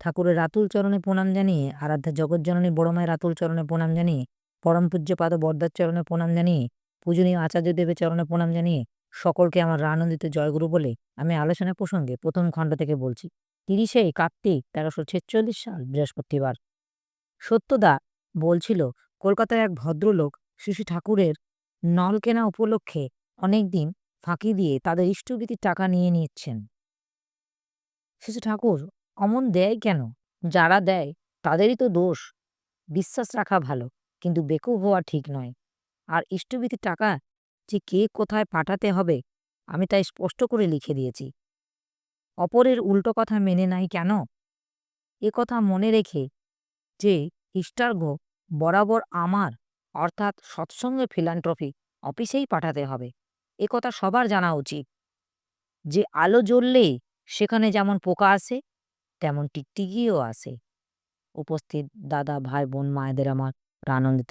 ঠাকুরের রাতুল চরণে প্রণাম জানিয়ে, আরাধ্যা জগৎজননী বড়মায়ের রাতুল চরণে প্রণাম জানিয়ে, পরম পূজ্যপাদ বরদার চরণে প্রণাম জানিয়ে, পূজনীয় আচার্যদেবের চরণে প্রণাম জানিয়ে, সকলকে আমার আনন্দিত জয়গুরু বলে আমি আলোচনা প্রসঙ্গে প্রথম খণ্ড থেকে বলছি। তিরিশে কার্তিক তেরোশো ছেচল্লিশ সাল, বৃহস্পতিবার। সত্যদা বলছিল, কলকাতায় এক ভদ্রলোক শিশু ঠাকুরের নল কেনা উপলক্ষে অনেক দিন ফাঁকি দিয়ে তাদের ইষ্টবিধির টাকা নিয়ে নিচ্ছেন। শিশু ঠাকুর অমন দেয় কেন? যারা দেয়, তাদেরই তো দোষ। বিশ্বাস রাখা ভালো, কিন্তু বেকুব হওয়া ঠিক নয়। আর ইষ্টবিধির টাকা যে কে কোথায় পাঠাতে হবে, আমি তাই স্পষ্ট করে লিখে দিয়েছি। অপরের উল্টো কথা মেনে নাই কেন? এ কথা মনে রেখে যে ইষ্টার্ঘ বরাবর আমার, অর্থাৎ সৎসঙ্গে ফিলান্ট্রফি, অফিসেই পাঠাতে হবে। এ কথা সবার জানা উচিত। যে আলো জ্বললে সেখানে যেমন পোকা আসে তেমন টিকটিকিও আছে। উপস্থিত দাদা ভাই বোন মায়েদের আমার আনন্দিত